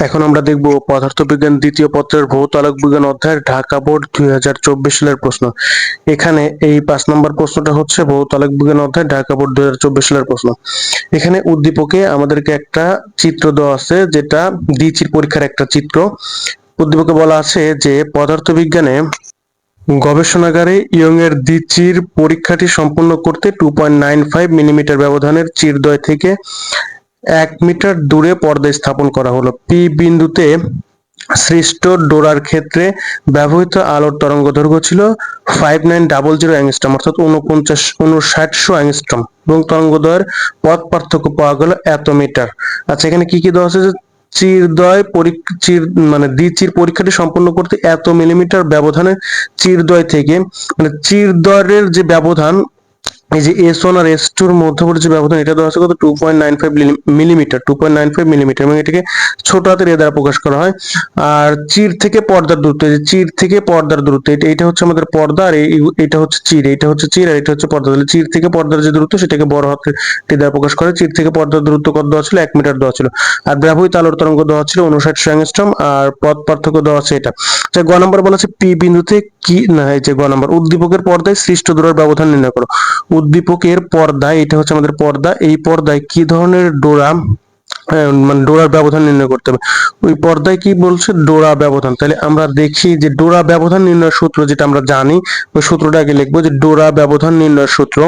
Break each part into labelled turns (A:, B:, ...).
A: এখন আমরা দেখব পদার্থবিজ্ঞান দ্বিতীয় পত্রের ভৌত আলোক বিজ্ঞান অধ্যায়ের ঢাকা বোর্ড দুই হাজার চব্বিশ সালের প্রশ্ন। এখানে এই পাঁচ নম্বর প্রশ্নটা হচ্ছে ভৌত আলোক বিজ্ঞান অধ্যায় ঢাকা বোর্ড দুই হাজার চব্বিশ সালের প্রশ্ন। এখানে উদ্দীপকে আমাদেরকে একটা চিত্র দেওয়া আছে যেটা দ্বিচির পরীক্ষার একটা চিত্র। উদ্দীপকে বলা আছে যে পদার্থবিজ্ঞানে গবেষণাগারে ইয়ং এর দ্বিচির পরীক্ষাটি সম্পন্ন করতে two point nine five millimetre ব্যবধানের চিরদ্বয় থেকে এক মিটার দূরে পর্দা স্থাপন করা হলো। পি বিন্দুতে সৃষ্ট ডোরার ক্ষেত্রে ব্যবহৃত আলোর তরঙ্গ দৈর্ঘ্য ছিল five nine double zero angstrom অর্থাৎ উনপঞ্চাশ উনষাটশো অ্যাংস্ট্রম এবং তরঙ্গদয়ের পথ পার্থক্য পাওয়া গেল এত মিটার। আচ্ছা এখানে কি কি দেওয়া আছে? চিরদয় চির মানে দ্বিচির পরীক্ষাটি সম্পন্ন করতে এত মিলিমিটার ব্যবধানে চিরদয় থেকে মানে চিরদয়ের যে ব্যবধান এই যে এস ওয়ান আর এস টুর মধ্যবর্তী যে ব্যবধান, এটা দেওয়া আছে কত? Two point nine five millimetre two point nine five millimetre এবং এটাকে ছোট হাতের এ দ্বারা প্রকাশ করা হয়। আর চির থেকে পর্দার দূরত্ব, এই যে চির থেকে পর্দার দূরত্ব, এটা এটা হচ্ছে আমাদের পর্দা, আর এটা হচ্ছে চির, এটা হচ্ছে চির, আর এটা হচ্ছে পর্দা। তাহলে চির থেকে পর্দার যে দূরত্ব, সেটাকে বড় হাতের টি দ্বারা প্রকাশ করে চির থেকে পর্দার দূরত্ব কত দেওয়া ছিল? এক মিটার দেওয়া ছিল। আর ব্যবহৃত আলোর তরঙ্গ দেওয়া ছিল উনষাট অ্যাংস্ট্রম আর পথ পার্থক্য দেওয়া আছে এটা। আচ্ছা গ নম্বর বলা আছে পি বিন্দুতে কি না এই যে গ নাম্বার উদ্দীপকের পর্দায় সৃষ্ট ডোরার ব্যবধান নির্ণয় করো। উদ্দীপকের পর্দায় এটা হচ্ছে আমাদের পর্দা এই পর্দায় কি ধরনের ডোরা আহ, মানে ডোরার ব্যবধান নির্ণয় করতে হবে? ওই পর্দায় কি বলছে? ডোরা ব্যবধান। তাহলে আমরা দেখি যে ডোরা ব্যবধান নির্ণয় সূত্র যেটা আমরা জানি ওই সূত্রটা আগে লিখব যে ডোরা ব্যবধান নির্ণয় সূত্র।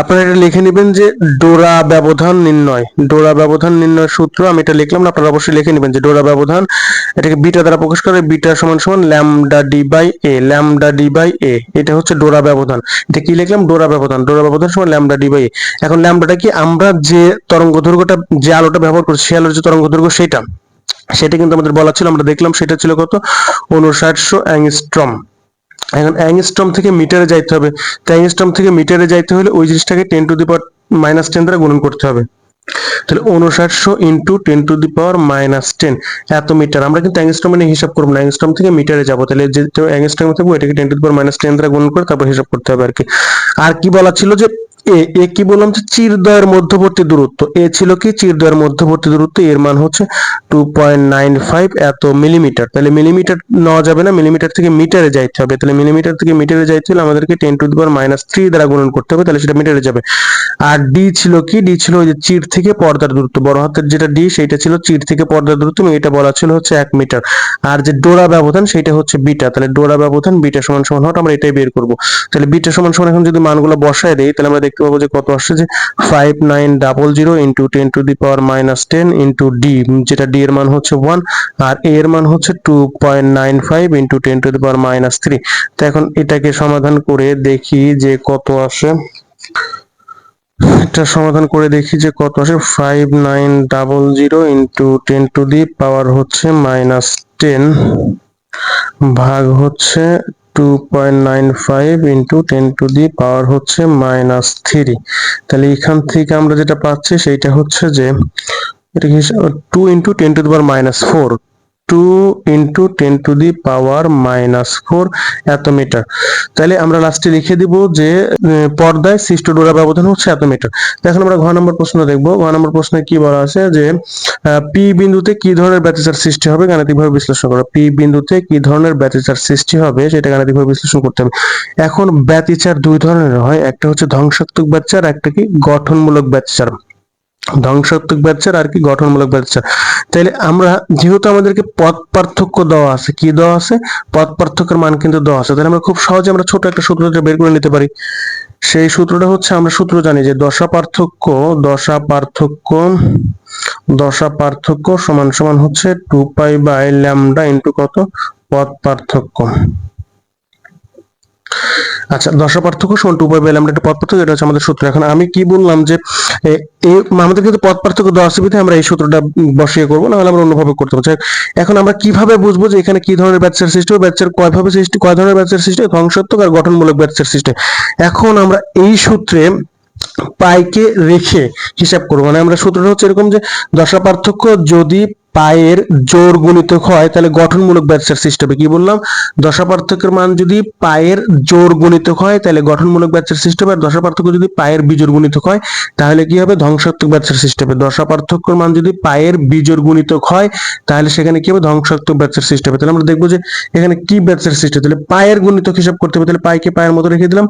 A: আপনারা এটা লিখে নেবেন যে ডোরা ব্যবধান নির্ণয়। ডোরা ব্যবধান নির্ণয় সূত্র আমি এটা লিখলাম না, আপনারা অবশ্যই লিখে নেবেন যে ডোরা ব্যবধান এটাকে বিটা দ্বারা প্রকাশ করে বিটা সমান সমান lambda D by A lambda D by A এটা হচ্ছে ডোরা ব্যবধান। এটা কি লিখলাম? ডোরা ব্যবধান ডোরা ব্যবধান সমান ল্যামডা ডি বাই এ এখন ল্যামডাটা কি আমরা যে তরঙ্গ দৈর্ঘ্যটা, যে আলোটা ব্যবহার করছি, সেই আলোর যে তরঙ্গ দৈর্ঘ্য সেটা সেটা কিন্তু আমাদের বলা ছিল, আমরা দেখলাম সেটা ছিল কত? উনষাটশো অ্যাংস্ট্রম। এখন অ্যাংস্ট্রম থেকে মিটারে যাইতে হবে। তো অ্যাংস্ট্রম থেকে মিটারে যাইতে হলে ওই জিনিসটাকে ten to the power minus ten দ্বারা গুণন করতে হবে। তাহলে উনষাটশো into ten to the power minus ten, এত মিটার। আমরা কিন্তু অ্যাংস্ট্রম নিয়ে হিসাব করব না। অ্যাংস্ট্রম থেকে মিটারে যাব। তাহলে যে অ্যাংস্ট্রম থাকব, এটাকে ten to the power minus ten দ্বারা গুণন করে তারপর হিসাব করতে হবে আর কি আর কি বলা ছিল যে এ এ কি বললাম যে চিরদয়ের মধ্যবর্তী দূরত্ব? এ ছিল কি? চিরদয়ের মধ্যবর্তী দূরত্ব, এর মান হচ্ছে টু পয়েন্ট নাইন ফাইভ এত মিলিমিটার তাহলে মিলিমিটার নেওয়া যাবে না মিলিমিটার থেকে মিটারে যাইতে হবে। তাহলে মিলিমিটার থেকে মিটারে যাইতে হলে আমাদেরকে ten to the minus three দ্বারা গুণন করতে হবে, তাহলে সেটা মিটারে যাবে। আর ডি ছিল কি? ডি ছিল ওই যে চির থেকে পর্দার দূরত্ব। বড় হাতের যেটা ডি সেটা ছিল চির থেকে পর্দার দূরত্ব এবং এটা বলা ছিল হচ্ছে এক মিটার আর যে ডোরা ব্যবধান সেটা হচ্ছে বিটা। তাহলে ডোরা ব্যবধান, বিটা সমান সমান হট আমরা এটাই বের করব। তাহলে বিটা সমান সমান এখন যদি মানগুলো বসায় দেই, তাহলে আমরা দেখতে পাবো যে কত আসছে যে five nine double zero into ten to the power minus ten into D যেটা ডি এর মান হচ্ছে ওয়ান আর এ এর মান হচ্ছে two point nine five into ten to the power minus three তো এখন এটাকে সমাধান করে দেখি যে কত আসে। এটা সমাধান করে দেখি যে কত আসে। Five nine double zero into ten to the power হচ্ছে মাইনাস টেন ভাগ হচ্ছে two point nine five into ten to the power হচ্ছে মাইনাস থ্রি তাহলে এখান থেকে আমরা যেটা পাচ্ছি সেইটা হচ্ছে যে two into ten to the power minus four two into ten to the power minus four এত মিটার আমরা লাস্টে লিখে দিব যে পর্দায় সৃষ্ট হচ্ছে এত মিটার আমরা প্রশ্ন দেখব। নম্বর প্রশ্নে কি বলা আছে যে পি বিন্দুতে কি ধরনের ব্যতিচার সৃষ্টি হবে বিশ্লেষণ করো। পি বিন্দুতে কি ধরনের সৃষ্টি হবে সেটা বিশ্লেষণ করতে হবে। এখন ব্যতিচার দুই ধরনের হয়। একটা হচ্ছে ধ্বংসাত্মক ব্যতিচার একটা কি গঠনমূলক ব্যতিচার। ধ্বংসাত্মক ব্যবচার আর কি গঠনমূলক ব্যবচার। তাইলে আমরা যেহেতু আমাদেরকে পথ পার্থক্য দেওয়া আছে, কি দেওয়া আছে? পথ পার্থক্যের মান কিন্তু দেওয়া আছে। তাহলে আমরা খুব সহজে আমরা ছোট একটা সূত্রটা বের করে নিতে পারি। সেই সূত্রটা হচ্ছে আমরা সূত্র জানি যে দশা পার্থক্য দশা পার্থক্য দশা পার্থক্য সমান সমান হচ্ছে two pi by lambda into কত? পথ পার্থক্য। আচ্ছা দশা পার্থক্য সমান টু বাই ল্যামডা একটা পথ পার্থক্য এটা হচ্ছে আমাদের সূত্র। এখন আমি কি বললাম যে আমাদের কিন্তু পথ পার্থক্য দেওয়া বিধায় আমরা এই সূত্রটা বসিয়ে করব, নাহলে আমরা অন্যভাবে করতে পারছি এখন আমরা কীভাবে বুঝব যে এখানে কি ধরনের ব্যাচের সৃষ্টি হবে ব্যাচের কয়ভাবে সৃষ্টি, কয় ধরনের ব্যাচের সৃষ্টি? ধ্বংসাত্মক আর গঠনমূলক ব্যাচের সৃষ্টি এখন আমরা এই সূত্রে পাইকে রেখে হিসাব করব। মানে আমরা সূত্রটা হচ্ছে এরকম যে দশা পার্থক্য যদি পায়ের জোর গুণিত হয় তাহলে গঠনমূলক সৃষ্টি হবে কি বললাম? দশা পার্থক্যের মান যদি পায়ের জোর গুণিত হয় তাহলে গঠনমূলক ব্যাচার সৃষ্টি হবে আর দশা পার্থক্য যদি পায়ের বিজোড় গুণিতক হয় তাহলে কি হবে? ধ্বংসাত্মক সৃষ্টি হবে দশা পার্থক্যের মান যদি পায়ের বিজোর গুণিত হয় তাহলে সেখানে কি হবে? ধ্বংসাত্মক সৃষ্টি হবে তাহলে আমরা দেখব যে এখানে কি সৃষ্টি হবে তাহলে পায়ের গুণিতক হিসাব করতে হবে। তাহলে পাইকে পায়ের মতো রেখে দিলাম।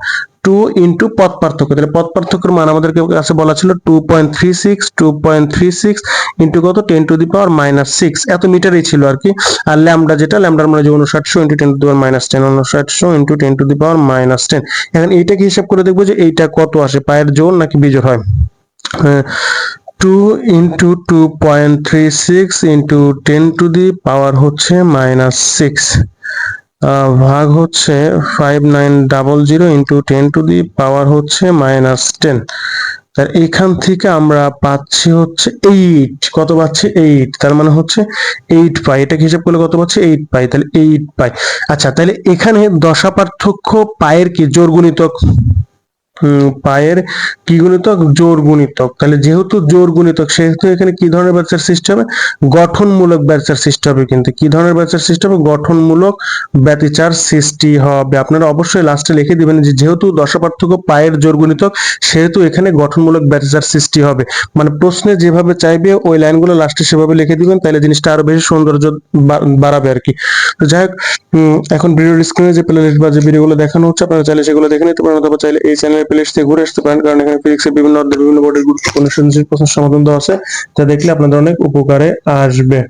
A: টু ইন্টু পথ পার্থক্য। তাহলে পথ পার্থক্যের মান আমাদেরকে কাছে বলা ছিল two point three six two point three six into কত? Ten to the power minus six এত মিটারই ছিল আর কি। আর ল্যামডা যেটা ল্যামডার মানে যে উনষাটশো into ten to the power minus ten উনষাটশো into ten to the power minus ten এখন এইটাকে হিসাব করে দেখব যে এইটা কত আসে, পায়ের জোর নাকি বিজোড় হয়? Two into two point three six into ten to the power হচ্ছে মাইনাস সিক্স ভাগ হচ্ছে five nine double zero into ten to the power হচ্ছে মাইনাস টেন তার এখান থেকে আমরা পাচ্ছি হচ্ছে এইট কত পাচ্ছি এইট তার মানে হচ্ছে এইট পাই। এটাকে হিসাব করলে কত পাচ্ছি এইট পাই? তাহলে এইট পাই। আচ্ছা তাহলে এখানে দশা পার্থক্য পায়ের কি? জোর গুণিতক। পায়ের কি গুণিতক? জোর গুণিতক। তাহলে যেহেতু জোর গুণিতক, সেহেতু এখানে কি ধরনের ব্যাচার সৃষ্টি হবে? গঠনমূলক ব্যাচার সৃষ্টি হবে কিন্তু। কি ধরনের ব্যাচার সৃষ্টি হবে? গঠনমূলক ব্যতিচার সৃষ্টি হবে। আপনারা অবশ্যই লাস্টে লিখে দিবেন যে যেহেতু দশা পার্থক্য পায়ের জোর গুণিতক, সেহেতু এখানে গঠনমূলক ব্যতিচার সৃষ্টি হবে। মানে প্রশ্নে যেভাবে চাইবে, ওই লাইনগুলো লাস্টে সেভাবে লিখে দিবেন তাহলে জিনিসটা আরও বেশি সৌন্দর্য বাড়াবে আর কি। তো যাই হোক এখন ভিডিওর স্ক্রিনে যে প্লেলিস্ট বা যে ভিডিওগুলো দেখানো হচ্ছে, আপনারা চাইলে সেগুলো দেখে নিতে পারেন, অথবা চাইলে এই চ্যানেলের থেকে ঘুরে আসতে পারেন, কারণ এখানে ফিজিক্সের বিভিন্ন অধ্যায় বিভিন্ন বোর্ডের গুরুত্বপূর্ণ সৃজনশীল প্রশ্ন সমাধান দেওয়া আছে। যা দেখলে আপনাদের অনেক উপকারে আসবে।